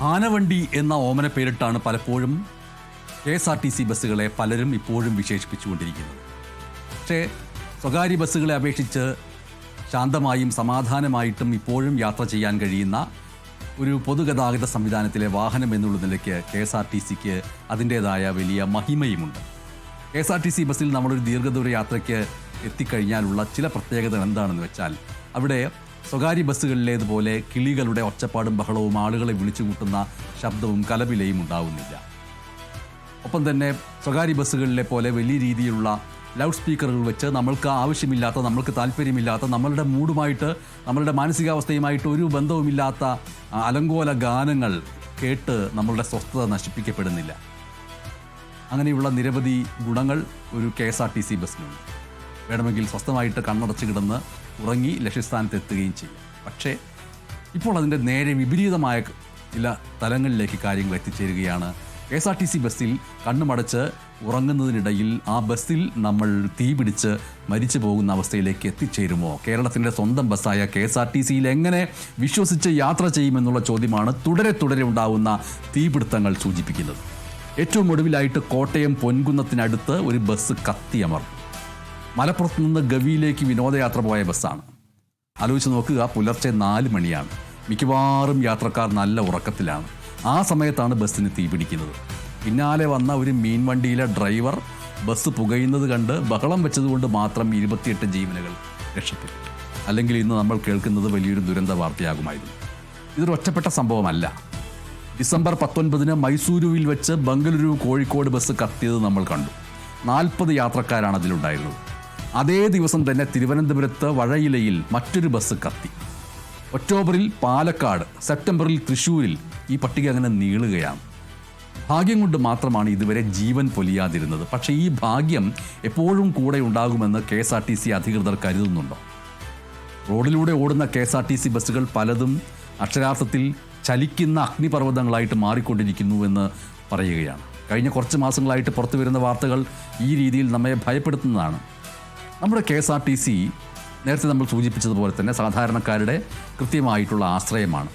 ആനവണ്ടി എന്ന ഓമന പേരിട്ടാണ് പലപ്പോഴും K S R T C ബസ്സുകളെ പലരും ഇപ്പോഴും വിശേഷിപ്പിച്ചുകൊണ്ടിരിക്കുന്നത്. പക്ഷേ സ്വകാര്യ ബസ്സുകളെ അപേക്ഷിച്ച് ശാന്തമായും സമാധാനമായിട്ടും ഇപ്പോഴും യാത്ര ചെയ്യാൻ കഴിയുന്ന ഒരു പൊതുഗതാഗത സംവിധാനത്തിലെ വാഹനം എന്നുള്ള നിലയ്ക്ക് കെ എസ് ആർ ടി സിക്ക് അതിന്റേതായ വലിയ മഹിമയുമുണ്ട്. K S R T C ബസ്സിൽ നമ്മളൊരു ദീർഘദൂര യാത്രയ്ക്ക് എത്തിക്കഴിഞ്ഞാലുള്ള ചില പ്രത്യേകതകൾ എന്താണെന്ന് വെച്ചാൽ അവിടെ സ്വകാര്യ ബസ്സുകളിലേതുപോലെ കിളികളുടെ ഒച്ചപ്പാടും ബഹളവും ആളുകളെ വിളിച്ചു കൂട്ടുന്ന ശബ്ദവും കലപിലയും ഉണ്ടാവുന്നില്ല. ഒപ്പം തന്നെ സ്വകാര്യ ബസ്സുകളിലെ പോലെ വലിയ രീതിയിലുള്ള ലൗഡ് സ്പീക്കറുകൾ വെച്ച് നമ്മൾക്ക് ആവശ്യമില്ലാത്ത നമ്മൾക്ക് താല്പര്യമില്ലാത്ത നമ്മളുടെ മൂഡുമായിട്ട് നമ്മളുടെ മാനസികാവസ്ഥയുമായിട്ട് ഒരു ബന്ധവുമില്ലാത്ത അലങ്കോല ഗാനങ്ങൾ കേട്ട് നമ്മളുടെ സ്വസ്ഥത നശിപ്പിക്കപ്പെടുന്നില്ല. അങ്ങനെയുള്ള നിരവധി ഗുണങ്ങൾ ഒരു K S R T C ബസ്സിനുണ്ട്. വേണമെങ്കിൽ സ്വസ്ഥമായിട്ട് കണ്ണടച്ച് കിടന്ന് ഉറങ്ങി ലക്ഷ്യസ്ഥാനത്ത് എത്തുകയും ചെയ്യും. പക്ഷേ ഇപ്പോൾ അതിന്റെ നേരെ വിപരീതമായ ചില തലങ്ങളിലേക്ക് കാര്യങ്ങൾ എത്തിച്ചേരുകയാണ്. K S R T C ബസ്സിൽ കണ്ണുമടച്ച് ഉറങ്ങുന്നതിനിടയിൽ ആ ബസ്സിൽ നമ്മൾ തീ പിടിച്ച് മരിച്ചു പോകുന്ന അവസ്ഥയിലേക്ക് എത്തിച്ചേരുമോ? കേരളത്തിന്റെ സ്വന്തം ബസ്സായ കെ എസ് ആർ ടി സിയിൽ എങ്ങനെ വിശ്വസിച്ച് യാത്ര ചെയ്യുമെന്നുള്ള ചോദ്യമാണ് തുടരെ തുടരെ ഉണ്ടാവുന്ന തീപിടുത്തങ്ങൾ സൂചിപ്പിക്കുന്നത്. ഏറ്റവും ഒടുവിലായിട്ട് കോട്ടയം പൊൻകുന്നത്തിനടുത്ത് ഒരു ബസ് കത്തിയമർന്നു. മലപ്പുറത്ത് നിന്ന് ഗവിയിലേക്ക് വിനോദയാത്ര പോയ ബസ്സാണ്. ആലോചിച്ച് നോക്കുക പുലർച്ചെ നാല് മണിയാണ്. മിക്കവാറും യാത്രക്കാർ നല്ല ഉറക്കത്തിലാണ്. ആ സമയത്താണ് ബസ്സിന് തീപിടിക്കുന്നത് പിന്നാലെ വന്ന ഒരു മീൻവണ്ടിയിലെ ഡ്രൈവർ ബസ് പുകയുന്നത് കണ്ട് ബഹളം വെച്ചതുകൊണ്ട് മാത്രം ഇരുപത്തിയെട്ട് ജീവനുകൾ രക്ഷപ്പെട്ടു. അല്ലെങ്കിൽ ഇന്ന് നമ്മൾ കേൾക്കുന്നത് വലിയൊരു ദുരന്ത വാർത്തയാകുമായിരുന്നു. ഇതൊരു ഒറ്റപ്പെട്ട സംഭവമല്ല. ഡിസംബർ പത്തൊൻപതിന് മൈസൂരുവിൽ വെച്ച് ബംഗളൂരു കോഴിക്കോട് ബസ് കത്തിയത് നമ്മൾ കണ്ടു. നാൽപ്പത് യാത്രക്കാരാണ് അതിലുണ്ടായിരുന്നത്. അതേ ദിവസം തന്നെ തിരുവനന്തപുരത്ത് വഴയിലയിൽ മറ്റൊരു ബസ് കത്തി. ഒക്ടോബറിൽ പാലക്കാട് സെപ്റ്റംബറിൽ തൃശ്ശൂരിൽ ഈ പട്ടിക അങ്ങനെ നീളുകയാണ്. ഭാഗ്യം കൊണ്ട് മാത്രമാണ് ഇതുവരെ ജീവൻ പൊലിയാതിരുന്നത്. പക്ഷേ ഈ ഭാഗ്യം എപ്പോഴും കൂടെ ഉണ്ടാകുമെന്ന് K S R T C അധികൃതർ കരുതുന്നുണ്ടോ? റോഡിലൂടെ ഓടുന്ന K S R T C ബസ്സുകൾ പലതും അക്ഷരാർത്ഥത്തിൽ ചലിക്കുന്ന അഗ്നിപർവതങ്ങളായിട്ട് മാറിക്കൊണ്ടിരിക്കുന്നു എന്ന് പറയുകയാണ്. കഴിഞ്ഞ കുറച്ച് മാസങ്ങളായിട്ട് പുറത്തു വരുന്ന വാർത്തകൾ ഈ രീതിയിൽ നമ്മെ ഭയപ്പെടുത്തുന്നതാണ്. നമ്മുടെ K S R T C നേരത്തെ നമ്മൾ സൂചിപ്പിച്ചതുപോലെ തന്നെ സാധാരണക്കാരുടെ കൃത്യമായിട്ടുള്ള ആശ്രയമാണ്.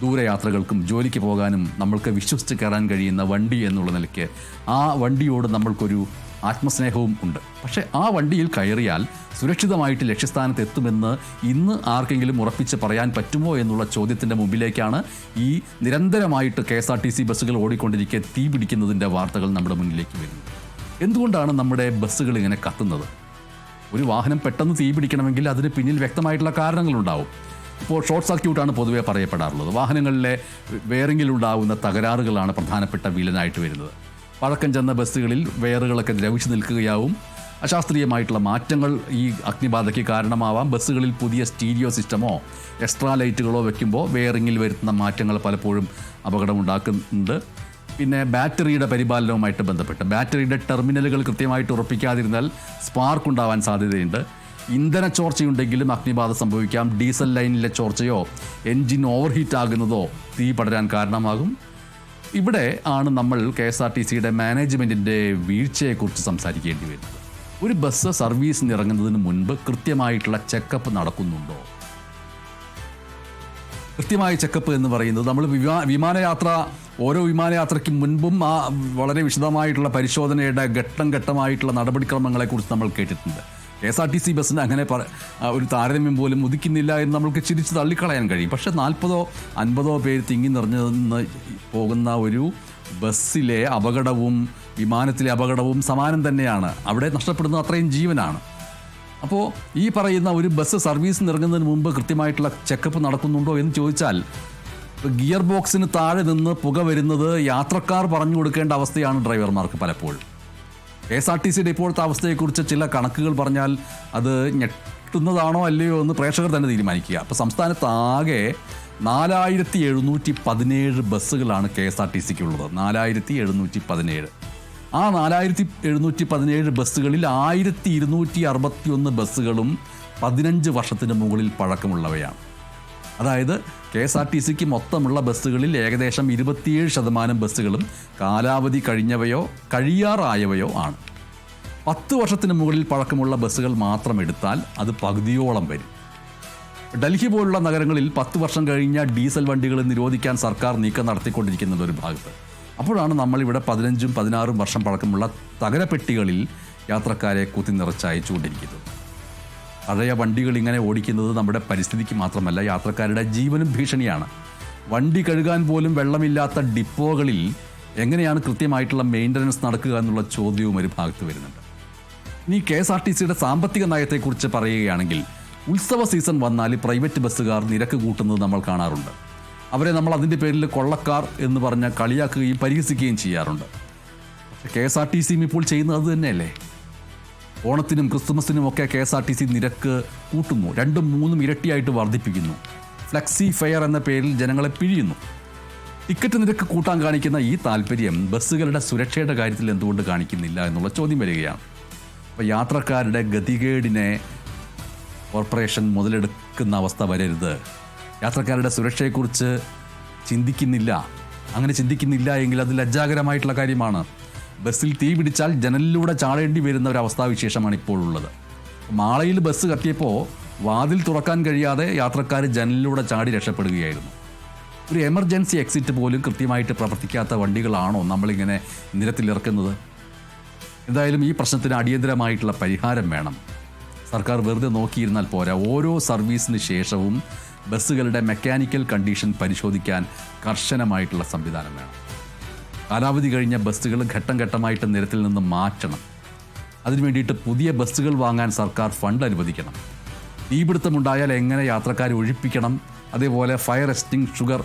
ദൂരയാത്രകൾക്കും ജോലിക്ക് പോകാനും നമ്മൾക്ക് വിശ്വസിച്ച് കയറാൻ കഴിയുന്ന വണ്ടി എന്നുള്ള നിലയ്ക്ക് ആ വണ്ടിയോട് നമ്മൾക്കൊരു ആത്മസ്നേഹവും ഉണ്ട്. പക്ഷേ ആ വണ്ടിയിൽ കയറിയാൽ സുരക്ഷിതമായിട്ട് ലക്ഷ്യസ്ഥാനത്ത് എത്തുമെന്ന് ഇന്ന് ആർക്കെങ്കിലും ഉറപ്പിച്ച് പറയാൻ പറ്റുമോ എന്നുള്ള ചോദ്യത്തിന്റെ മുമ്പിലേക്കാണ് ഈ നിരന്തരമായിട്ട് K S R T C ബസ്സുകൾ ഓടിക്കൊണ്ടിരിക്കെ തീ പിടിക്കുന്നതിന്റെ വാർത്തകൾ നമ്മുടെ മുന്നിലേക്ക് വരുന്നത്. എന്തുകൊണ്ടാണ് നമ്മുടെ ബസ്സുകൾ ഇങ്ങനെ കത്തുന്നത്? ഒരു വാഹനം പെട്ടെന്ന് തീ പിടിക്കണമെങ്കിൽ അതിന് പിന്നിൽ വ്യക്തമായിട്ടുള്ള കാരണങ്ങളുണ്ടാവും. ഇപ്പോൾ ഷോർട്ട് സർക്യൂട്ടാണ് പൊതുവേ പറയപ്പെടാറുള്ളത്. വാഹനങ്ങളിലെ വേറിങ്ങിലുണ്ടാകുന്ന തകരാറുകളാണ് പ്രധാനപ്പെട്ട വില്ലനായിട്ട് വരുന്നത്. പഴക്കം ചെന്ന ബസ്സുകളിൽ വെയറുകളൊക്കെ ദ്രവിച്ചു നിൽക്കുകയാവും. അശാസ്ത്രീയമായിട്ടുള്ള മാറ്റങ്ങൾ ഈ അഗ്നിബാധയ്ക്ക് കാരണമാവാം. ബസ്സുകളിൽ പുതിയ സ്റ്റീരിയോ സിസ്റ്റമോ എക്സ്ട്രാ ലൈറ്റുകളോ വയ്ക്കുമ്പോൾ വെയറിങ്ങിൽ വരുത്തുന്ന മാറ്റങ്ങൾ പലപ്പോഴും അപകടമുണ്ടാക്കുന്നുണ്ട്. പിന്നെ ബാറ്ററിയുടെ പരിപാലനവുമായിട്ട് ബന്ധപ്പെട്ട്. ബാറ്ററിയുടെ ടെർമിനലുകൾ കൃത്യമായിട്ട് ഉറപ്പിക്കാതിരുന്നാൽ സ്പാർക്ക് ഉണ്ടാവാൻ സാധ്യതയുണ്ട്. ഇന്ധന ചോർച്ചയുണ്ടെങ്കിലും അഗ്നിബാധ സംഭവിക്കാം. ഡീസൽ ലൈനിലെ ചോർച്ചയോ എൻജിൻ ഓവർ ഹീറ്റ് ആകുന്നതോ തീ പടരാൻ കാരണമാകും. ഇവിടെ ആണ് നമ്മൾ കെ എസ് ആർ ടി സിയുടെ മാനേജ്മെന്റിന്റെ വീഴ്ചയെക്കുറിച്ച് സംസാരിക്കേണ്ടി വരുന്നത്. ഒരു ബസ് സർവീസിന് ഇറങ്ങുന്നതിന് മുൻപ് കൃത്യമായിട്ടുള്ള ചെക്കപ്പ് നടക്കുന്നുണ്ടോ? കൃത്യമായ ചെക്കപ്പ് എന്ന് പറയുന്നത് നമ്മൾ വിമാ വിമാനയാത്ര ഓരോ വിമാനയാത്രയ്ക്കും മുൻപും ആ വളരെ വിശദമായിട്ടുള്ള പരിശോധനയുടെ ഘട്ടം ഘട്ടമായിട്ടുള്ള നടപടിക്രമങ്ങളെ കുറിച്ച് നമ്മൾ കേട്ടിട്ടുണ്ട്. K S R T C ബസ്സിന് അങ്ങനെ ഒരു താരതമ്യം പോലും ഉദിക്കുന്നില്ല എന്ന് നമ്മൾക്ക് ചിരിച്ച് തള്ളിക്കളയാൻ കഴിയും. പക്ഷേ നാൽപ്പതോ അൻപതോ പേര് തിങ്ങി നിറഞ്ഞു പോകുന്ന ഒരു ബസ്സിലെ അപകടവും വിമാനത്തിലെ അപകടവും സമാനം തന്നെയാണ്. അവിടെ നഷ്ടപ്പെടുന്ന അത്രയും ജീവനാണ്. അപ്പോൾ ഈ പറയുന്ന ഒരു ബസ് സർവീസിന് ഇറങ്ങുന്നതിന് മുമ്പ് കൃത്യമായിട്ടുള്ള ചെക്കപ്പ് നടക്കുന്നുണ്ടോ എന്ന് ചോദിച്ചാൽ ഗിയർ ബോക്സിന് താഴെ നിന്ന് പുക വരുന്നത് യാത്രക്കാർ പറഞ്ഞു കൊടുക്കേണ്ട അവസ്ഥയാണ് ഡ്രൈവർമാർക്ക് പലപ്പോഴും. കെ എസ് ആർ ടി സിയുടെ ഇപ്പോഴത്തെ അവസ്ഥയെക്കുറിച്ച് ചില കണക്കുകൾ പറഞ്ഞാൽ അത് ഞെട്ടുന്നതാണോ അല്ലയോ എന്ന് പ്രേക്ഷകർ തന്നെ തീരുമാനിക്കുക. അപ്പോൾ സംസ്ഥാനത്ത് ആകെ നാലായിരത്തി എഴുന്നൂറ്റി പതിനേഴ് ബസ്സുകളാണ് കെ എസ് ആർ ടി സിക്ക് ഉള്ളത് നാലായിരത്തി എഴുന്നൂറ്റി പതിനേഴ് ആ നാലായിരത്തി എഴുന്നൂറ്റി പതിനേഴ് ബസ്സുകളിൽ ആയിരത്തി ഇരുന്നൂറ്റി അറുപത്തി ഒന്ന് ബസ്സുകളും പതിനഞ്ച് വർഷത്തിന് മുകളിൽ പഴക്കമുള്ളവയാണ്. അതായത് കെ എസ് ആർ ടി സിക്ക് മൊത്തമുള്ള ബസ്സുകളിൽ ഏകദേശം ഇരുപത്തിയേഴ് ശതമാനം ബസ്സുകളും കാലാവധി കഴിഞ്ഞവയോ കഴിയാറായവയോ ആണ്. പത്ത് വർഷത്തിന് മുകളിൽ പഴക്കമുള്ള ബസ്സുകൾ മാത്രം എടുത്താൽ അത് പകുതിയോളം വരും. ഡൽഹി പോലുള്ള നഗരങ്ങളിൽ പത്ത് വർഷം കഴിഞ്ഞ ഡീസൽ വണ്ടികൾ നിരോധിക്കാൻ സർക്കാർ നീക്കം നടത്തിക്കൊണ്ടിരിക്കുന്നത് ഒരു ഭാഗത്ത്. അപ്പോഴാണ് നമ്മളിവിടെ പതിനഞ്ചും പതിനാറും വർഷം പഴക്കമുള്ള തകരപ്പെട്ടികളിൽ യാത്രക്കാരെ കുത്തി നിറച്ച് അയച്ചുകൊണ്ടിരിക്കുന്നത്. പഴയ വണ്ടികൾ ഇങ്ങനെ ഓടിക്കുന്നത് നമ്മുടെ പരിസ്ഥിതിക്ക് മാത്രമല്ല യാത്രക്കാരുടെ ജീവനും ഭീഷണിയാണ്. വണ്ടി കഴുകാൻ പോലും വെള്ളമില്ലാത്ത ഡിപ്പോകളിൽ എങ്ങനെയാണ് കൃത്യമായിട്ടുള്ള മെയിന്റനൻസ് നടക്കുക എന്നുള്ള ചോദ്യവും ഒരു ഭാഗത്ത് വരുന്നുണ്ട്. ഇനി കെ എസ് ആർ ടി സിയുടെ സാമ്പത്തിക നയത്തെക്കുറിച്ച് പറയുകയാണെങ്കിൽ ഉത്സവ സീസൺ വന്നാൽ പ്രൈവറ്റ് ബസ്സുകാർ നിരക്ക് കൂട്ടുന്നത് നമ്മൾ കാണാറുണ്ട്. അവരെ നമ്മൾ അതിന്റെ പേരിൽ കൊള്ളക്കാർ എന്ന് പറഞ്ഞ് കളിയാക്കുകയും പരിഹസിക്കുകയും ചെയ്യാറുണ്ട്. കെ എസ് ആർ ടി സിയും ഇപ്പോൾ ചെയ്യുന്നത് അത് തന്നെയല്ലേ? ഓണത്തിനും ക്രിസ്തുമസിനും ഒക്കെ K S R T C നിരക്ക് കൂട്ടുന്നു. രണ്ടും മൂന്നും ഇരട്ടിയായിട്ട് വർദ്ധിപ്പിക്കുന്നു. ഫ്ലെക്സി ഫെയർ എന്ന പേരിൽ ജനങ്ങളെ പിഴിയുന്നു. ടിക്കറ്റ് നിരക്ക് കൂട്ടാൻ കാണിക്കുന്ന ഈ താല്പര്യം ബസ്സുകളുടെ സുരക്ഷയുടെ കാര്യത്തിൽ എന്തുകൊണ്ട് കാണിക്കുന്നില്ല എന്നുള്ള ചോദ്യം വരികയാണ്. അപ്പോൾ യാത്രക്കാരുടെ ഗതികേടിനെ കോർപ്പറേഷൻ മുതലെടുക്കുന്ന അവസ്ഥ വരരുത്. യാത്രക്കാരുടെ സുരക്ഷയെക്കുറിച്ച് ചിന്തിക്കുന്നില്ല. അങ്ങനെ ചിന്തിക്കുന്നില്ല എങ്കിൽ അത് ലജ്ജാകരമായിട്ടുള്ള കാര്യമാണ്. ബസ്സിൽ തീ പിടിച്ചാൽ ജനലിലൂടെ ചാടേണ്ടി വരുന്ന ഒരു അവസ്ഥാവിശേഷമാണ് ഇപ്പോൾ ഉള്ളത്. മാളയിൽ ബസ് കത്തിയപ്പോൾ വാതിൽ തുറക്കാൻ കഴിയാതെ യാത്രക്കാർ ജനലിലൂടെ ചാടി രക്ഷപ്പെടുകയായിരുന്നു. ഒരു എമർജൻസി എക്സിറ്റ് പോലും കൃത്യമായിട്ട് പ്രവർത്തിക്കാത്ത വണ്ടികളാണോ നമ്മളിങ്ങനെ നിരത്തിലിറക്കുന്നത്? എന്തായാലും ഈ പ്രശ്നത്തിന് അടിയന്തരമായിട്ടുള്ള പരിഹാരം വേണം. സർക്കാർ വെറുതെ നോക്കിയിരുന്നാൽ പോരാ. ഓരോ സർവീസിന് ശേഷവും ബസ്സുകളുടെ മെക്കാനിക്കൽ കണ്ടീഷൻ പരിശോധിക്കാൻ കർശനമായിട്ടുള്ള സംവിധാനം വേണം. കാലാവധി കഴിഞ്ഞ ബസ്സുകൾ ഘട്ടം ഘട്ടമായിട്ട് നിരത്തിൽ നിന്ന് മാറ്റണം. അതിനു വേണ്ടിയിട്ട് പുതിയ ബസ്സുകൾ വാങ്ങാൻ സർക്കാർ ഫണ്ട് അനുവദിക്കണം. തീപിടുത്തമുണ്ടായാൽ എങ്ങനെ യാത്രക്കാരെ ഒഴിപ്പിക്കണം? അതേപോലെ ഫയർ എസ്റ്റിംഗ് ഷുഗർ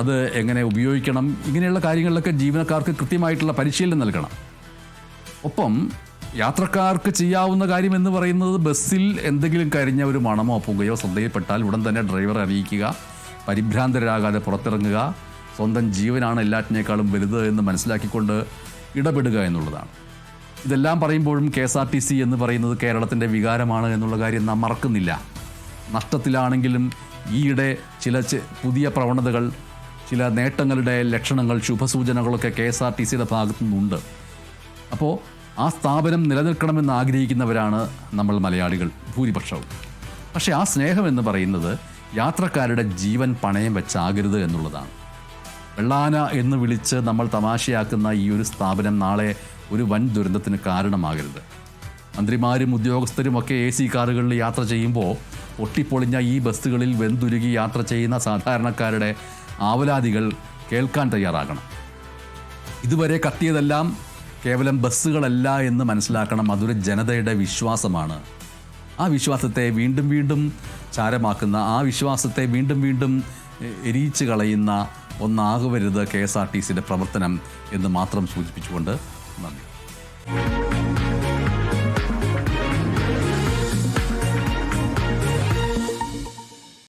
അത് എങ്ങനെ ഉപയോഗിക്കണം? ഇങ്ങനെയുള്ള കാര്യങ്ങളിലൊക്കെ ജീവനക്കാർക്ക് കൃത്യമായിട്ടുള്ള പരിശീലനം നൽകണം. ഒപ്പം യാത്രക്കാർക്ക് ചെയ്യാവുന്ന കാര്യം എന്ന് പറയുന്നത് ബസ്സിൽ എന്തെങ്കിലും കരിഞ്ഞ ഒരു മണമോ പുകയോ ശ്രദ്ധയിൽപ്പെട്ടാൽ ഉടൻ തന്നെ ഡ്രൈവറെ അറിയിക്കുക. പരിഭ്രാന്തരാകാതെ പുറത്തിറങ്ങുക. സ്വന്തം ജീവനാണ് എല്ലാറ്റിനേക്കാളും വലുത് എന്ന് മനസ്സിലാക്കിക്കൊണ്ട് ഇടപെടുക എന്നുള്ളതാണ്. ഇതെല്ലാം പറയുമ്പോഴും K S R T C എന്ന് പറയുന്നത് കേരളത്തിന്റെ വികാരമാണ് എന്നുള്ള കാര്യം നാം മറക്കുന്നില്ല. നഷ്ടത്തിലാണെങ്കിലും ഈയിടെ ചില പുതിയ പ്രവണതകൾ ചില നേട്ടങ്ങളുടെ ലക്ഷണങ്ങൾ ശുഭസൂചനകളൊക്കെ കെ എസ് ആർ ടി സിയുടെ ഭാഗത്തു നിന്നുണ്ട് അപ്പോൾ ആ സ്ഥാപനം നിലനിൽക്കണമെന്ന് ആഗ്രഹിക്കുന്നവരാണ് നമ്മൾ മലയാളികൾ ഭൂരിപക്ഷവും. പക്ഷേ ആ സ്നേഹം എന്ന് പറയുന്നത് യാത്രക്കാരുടെ ജീവൻ പണയം വെച്ചാകരുത് എന്നുള്ളതാണ്. വെള്ളാന എന്ന് വിളിച്ച് നമ്മൾ തമാശയാക്കുന്ന ഈ ഒരു സ്ഥാപനം നാളെ ഒരു വൻ ദുരന്തത്തിന് കാരണമാകരുത്. മന്ത്രിമാരും ഉദ്യോഗസ്ഥരും ഒക്കെ എ സി കാറുകളിൽ യാത്ര ചെയ്യുമ്പോൾ പൊട്ടിപ്പൊളിഞ്ഞ ഈ ബസ്സുകളിൽ വെന്തുരുകി യാത്ര ചെയ്യുന്ന സാധാരണക്കാരുടെ ആവലാതികൾ കേൾക്കാൻ തയ്യാറാകണം. ഇതുവരെ കത്തിയതെല്ലാം കേവലം ബസ്സുകളല്ല എന്ന് മനസ്സിലാക്കണം അതൊരു ജനതയുടെ വിശ്വാസമാണ്. ആ വിശ്വാസത്തെ വീണ്ടും വീണ്ടും ചാരമാക്കുന്ന ആ വിശ്വാസത്തെ വീണ്ടും വീണ്ടും എരിയിച്ചു കളയുന്ന ഒന്നാകുവരുത് കെ എസ് ആർ ടി സിയുടെ പ്രവർത്തനം എന്ന് മാത്രം സൂചിപ്പിച്ചുകൊണ്ട് നന്ദി.